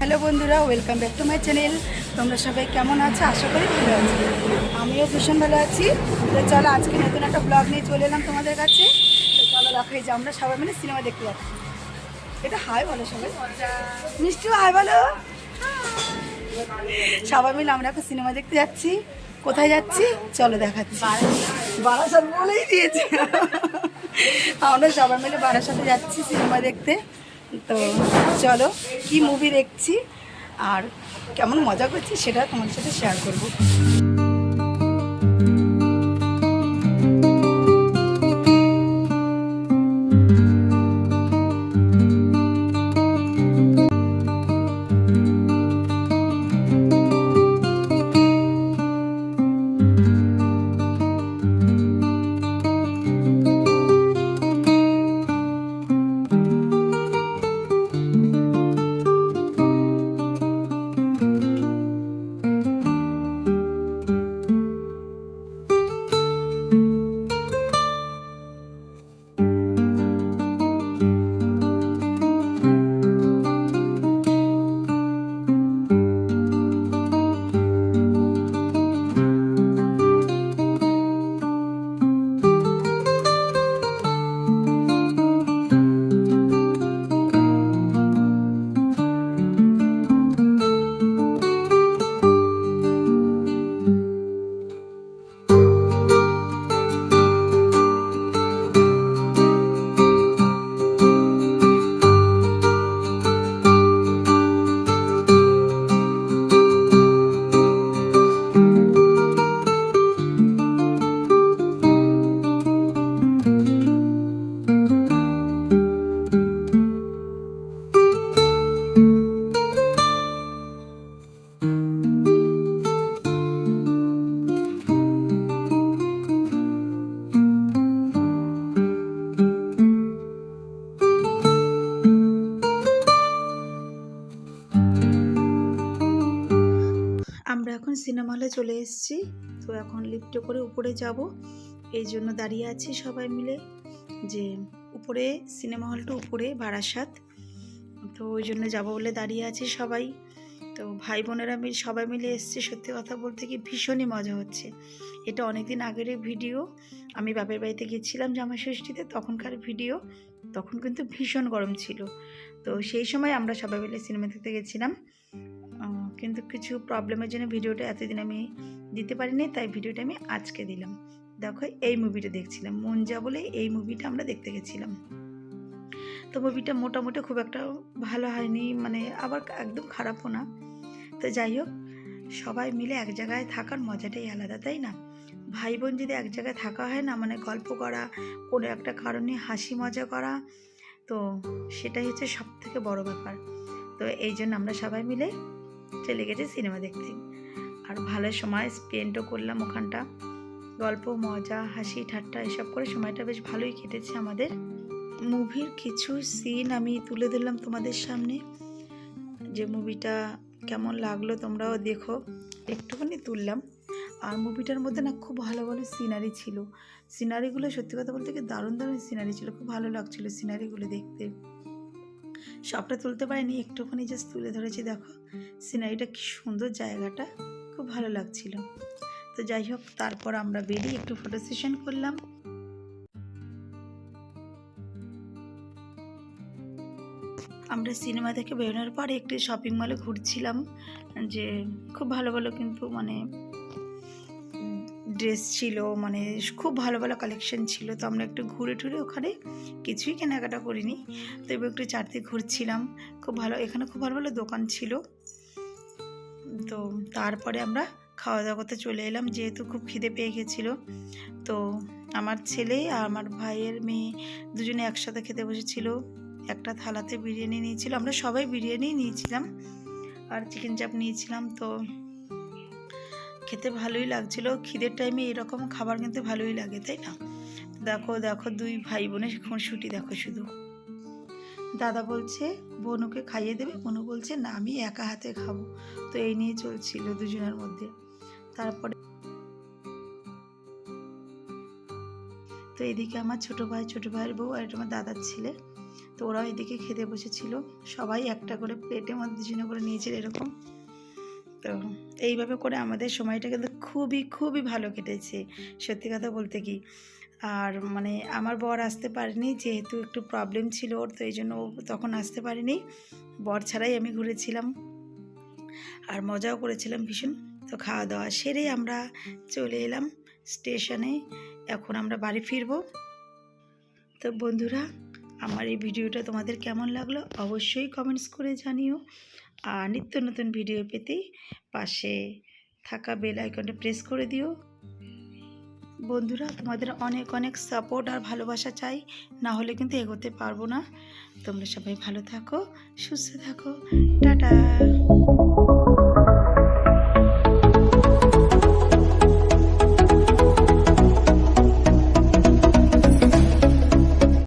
Hello বন্ধুরা, welcome back to my channel. তোমরা সবাই কেমন আছো? আশা করি ভালো আছি। আমিও ভীষণ ভালো আছি। তো চলো, আজকে নতুন একটা ব্লগ নিয়ে চলে এলাম তোমাদের কাছে। চলো দেখাই যে আমরা সবাই মিলে সিনেমা দেখতে যাচ্ছি। এটা হাই বলো সবাই। মিষ্টিও হাই বলো। সবাই মিলে আমরা এখন সিনেমা দেখতে যাচ্ছি। কোথায় যাচ্ছি? চলো, দেখাচ্ছি। বারাসাত বলেই দিয়েছে। আমরা সবাই মিলে বারাসাতে যাচ্ছি সিনেমা দেখতে। তো চলো কি মুভি দেখছি আর কেমন মজা করছি সেটা তোমার সাথে শেয়ার করব। আমরা এখন সিনেমা হলে চলে এসেছি। তো এখন লিফটে করে উপরে যাব। এই জন্য দাঁড়িয়ে আছি সবাই মিলে যে উপরে সিনেমা হলটা উপরে বারাসাত। তো ওই জন্য যাব বলে দাঁড়িয়ে আছি সবাই। তো ভাই বোনেরা মিলে, সবাই মিলে এসছে সত্যি কথা বলতে কি ভীষণই মজা হচ্ছে। এটা অনেক দিন আগের ভিডিও। আমি বাপের বাড়িতে গেছিলাম জামা ষষ্ঠীতে তখনকার ভিডিও। তখন কিন্তু ভীষণ গরম ছিল। তো সেই সময় আমরা সবাই মিলে সিনেমা দেখতে গেছিলাম। কিন্তু কিছু প্রবলেমের জন্য ভিডিওটা এতদিন আমি দিতে পারিনি, তাই ভিডিওটা আমি আজকে দিলাম। দেখো, এই মুভিটা দেখছিলাম। মঞ্জা বলে এই মুভিটা আমরা দেখতে গেছিলাম। তো মুভিটা মোটামুটি খুব একটা ভালো হয়নি মানে আবার একদম খারাপও না। তো যাই হোক, সবাই মিলে এক জায়গায় থাকার মজাটাই আলাদা, তাই না? ভাই বোন যদি এক জায়গায় থাকা হয় না মানে গল্প করা, কোনো একটা কারণে হাসি মজা করা, তো সেটাই হচ্ছে সব থেকে বড় ব্যাপার। তো এই জন্য আমরা সবাই মিলে চলে গেছি সিনেমা দেখতে। আর ভালো সময় স্পেন্ডও করলাম ওখানটা। গল্প, মজা, হাসি, ঠাট্টা, এসব করে সময়টা বেশ ভালোই কেটেছে আমাদের। মুভির কিছু সিন আমি তুলে ধরলাম তোমাদের সামনে। যে মুভিটা কেমন লাগল তোমরাও দেখো। একটুখানি তুললাম। আর মুভিটার মধ্যে না খুব ভালো ভালো সিনারি ছিল। সিনারিগুলো সত্যি কথা বলতে কি দারুণ দারুণ সিনারি ছিল। খুব ভালো লাগছিল সিনারিগুলো দেখতে। সবটা তুলতে পারিনি, একটুখানি জাস্ট তুলে ধরেছি, দেখো। সিনারিটা কি সুন্দর জায়গাটা, খুব ভালো লাগছিল। তো যাই হোক, তারপর আমরা বেরিয়ে একটু ফটো সেশন করলাম। আমরা সিনেমা থেকে বেরোনোর পর একটি শপিং মলে ঘুরছিলাম, যে খুব ভালো ভালো কিন্তু মানে ড্রেস ছিল মানে খুব ভালো ভালো কালেকশন ছিল, তো আমরা একটু ঘুরে টুরে ওখানে কিছুই কেনাকাটা করিনি। তো এবার একটু চারদিকে ঘুরছিলাম, খুব ভালো, এখানে খুব ভালো ভালো দোকান ছিল। তো তারপরে আমরা খাওয়া দাওয়া করতে চলে এলাম, যেহেতু খুব খিদে পেয়ে গেছিল। তো আমার ছেলে আর আমার ভাইয়ের মেয়ে দুজনে একসাথে খেতে বসেছিল, একটা থালাতে বিরিয়ানি নিয়েছিল, আমরা সবাই বিরিয়ানি নিয়েছিলাম, আর চিকেন চাপ নিয়েছিলাম, তো খেতে ভালোই লাগছিল। খিদের টাইমে এরকম খাবার কিন্তু ভালোই লাগে, তাই না? দেখো দেখো, দুই ভাই বোনের খুনসুটি দেখো শুধু। দাদা বলছে, বনুকে খাইয়ে দেবে? বনু বলছে, না, আমি একা হাতে খাব। তো এই নিয়ে চলছিল দুজনের মধ্যে। তারপরে তো এদিকে আমার ছোট ভাই, ছোট ভাইয়ের বউ আর আমার দাদার ছেলে। তো ওরাও এদিকে খেতে বসেছিল। সবাই একটা করে প্লেটের মধ্যে দুজনে করে নিয়েছিল এরকম। তো এইভাবে করে আমাদের সময়টা কিন্তু খুবই খুবই ভালো কেটেছে। সত্যি কথা বলতে কি আর মানে আমার বর আসতে পারেনি যেহেতু একটু প্রবলেম ছিল ওর তো এই জন্য ও তখন আসতে পারেনি। বর ছাড়াই আমি ঘুরেছিলাম। আর মজাও করেছিলাম ভীষণ। তো খাওয়া দাওয়া সেরে আমরা চলে এলাম স্টেশনে এখন আমরা বাড়ি ফিরবো। তো বন্ধুরা আমার এই ভিডিওটা তোমাদের কেমন লাগল অবশ্যই কমেন্টস করে জানিও। আর নিত্য নতুন ভিডিও পেতে পাশে থাকা বেল আইকনটা প্রেস করে দিও। বন্ধুরা, তোমাদের অনেক অনেক সাপোর্ট আর ভালোবাসা চাই। না হলে কিন্তু এগোতে পারব না। তোমরা সবাই ভালো থাকো, সুস্থ থাকো। টাটা।